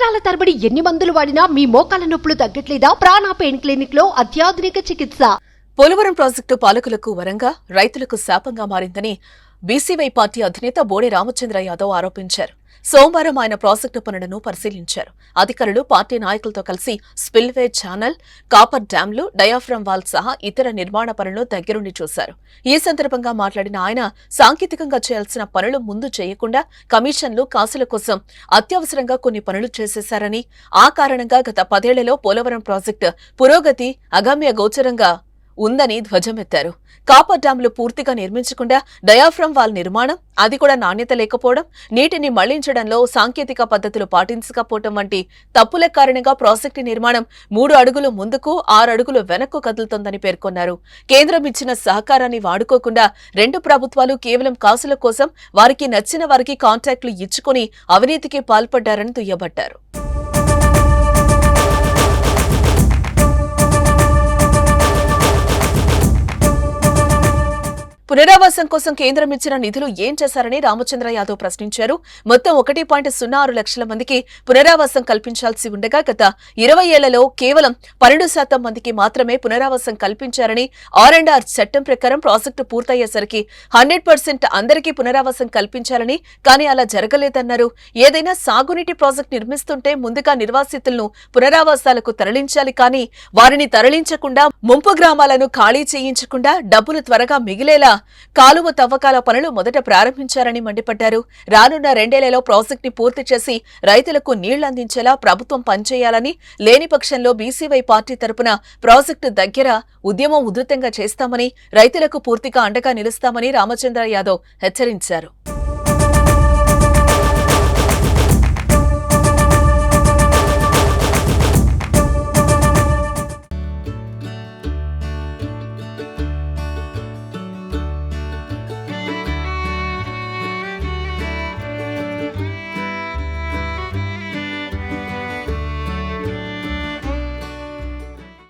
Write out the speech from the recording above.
సంవత్సరాల తరబడి ఎన్ని మందులు వాడినా మీ మోకాల నొప్పులు తగ్గట్లేదా? ప్రాణ పెయిన్ క్లినిక్లో అత్యాధునిక చికిత్స. పోలవరం ప్రాజెక్టు పాలకులకు వరంగా రైతులకు శాపంగా మారిందని బీసీవై పార్టీ అధినేత బోడే రామచంద్ర యాదవ్ ఆరోపించారు. సోమవారం ఆయన ప్రాజెక్టు పనులను పరిశీలించారు. అధికారులు పార్టీ నాయకులతో కలిసి స్పిల్వే ఛానల్ కాపర్ డ్యాంలు డయాఫ్రమ్ వాల్ సహా ఇతర నిర్మాణ పనులను దగ్గరుండి చూశారు. ఈ సందర్భంగా మాట్లాడిన ఆయన సాంకేతికంగా చేయాల్సిన పనులు ముందు చేయకుండా కమిషన్లు కాసుల కోసం అత్యవసరంగా కొన్ని పనులు చేసేశారని ఆ కారణంగా గత పదేళ్ళలో పోలవరం ప్రాజెక్టు పురోగతి అగమ్య గోచరంగా ఉందని ధ్వజమెత్తారు. కాపర్ డ్యాంలు పూర్తిగా నిర్మించకుండా డయాఫ్రమ్ వాల్ నిర్మాణం అది కూడా నాణ్యత లేకపోవడం నీటిని మళ్ళించడంలో సాంకేతిక పద్ధతులు పాటించకపోవడం వంటి తప్పుల కారణంగా ప్రాజెక్టు నిర్మాణం మూడు అడుగులు ముందుకు ఆరు అడుగులు వెనక్కు కదులుతోందని పేర్కొన్నారు. కేంద్రం ఇచ్చిన సహకారాన్ని వాడుకోకుండా రెండు ప్రభుత్వాలు కేవలం కాసుల కోసం వారికి నచ్చిన వారికి కాంట్రాక్టులు ఇచ్చుకుని అవినీతికి పాల్పడ్డారని దుయ్యబట్టారు. పునరావాసం కోసం కేంద్రం ఇచ్చిన నిధులు ఏం చేశారని రామచంద్ర యాదవ్ ప్రశ్నించారు. మొత్తం ఒకటి పాయింట్ సున్నా ఆరు లక్షల మందికి పునరావాసం కల్పించాల్సి ఉండగా గత ఇరవై ఏళ్ళలో కేవలం పన్నెండు శాతం మందికి మాత్రమే పునరావాసం కల్పించారని ఆర్ అండ్ ఆర్ చట్టం ప్రకారం ప్రాజెక్టు పూర్తయ్యేసరికి హండ్రెడ్ పర్సెంట్ అందరికీ పునరావాసం కల్పించాలని కానీ అలా జరగలేదన్నారు. ఏదైనా సాగునీటి ప్రాజెక్టు నిర్మిస్తుంటే ముందుగా నిర్వాసితులను పునరావాసాలకు తరలించాలి కానీ వారిని తరలించకుండా ముంపు గ్రామాలను ఖాళీ చేయించకుండా డబ్బులు త్వరగా మిగిలేలా కాలువ తవ్వకాల పనులు మొదట ప్రారంభించారని మండిపడ్డారు. రానున్న రెండేళ్ళలో ప్రాజెక్టుని పూర్తి చేసి రైతులకు నీళ్ళందించేలా ప్రభుత్వం పనిచేయాలని లేని పక్షంలో బీసీవై పార్టీ తరపున ప్రాజెక్టు దగ్గర ఉద్యమం ఉధృతంగా చేస్తామని రైతులకు పూర్తిగా అండగా నిలుస్తామని రామచంద్ర యాదవ్ హెచ్చరించారు.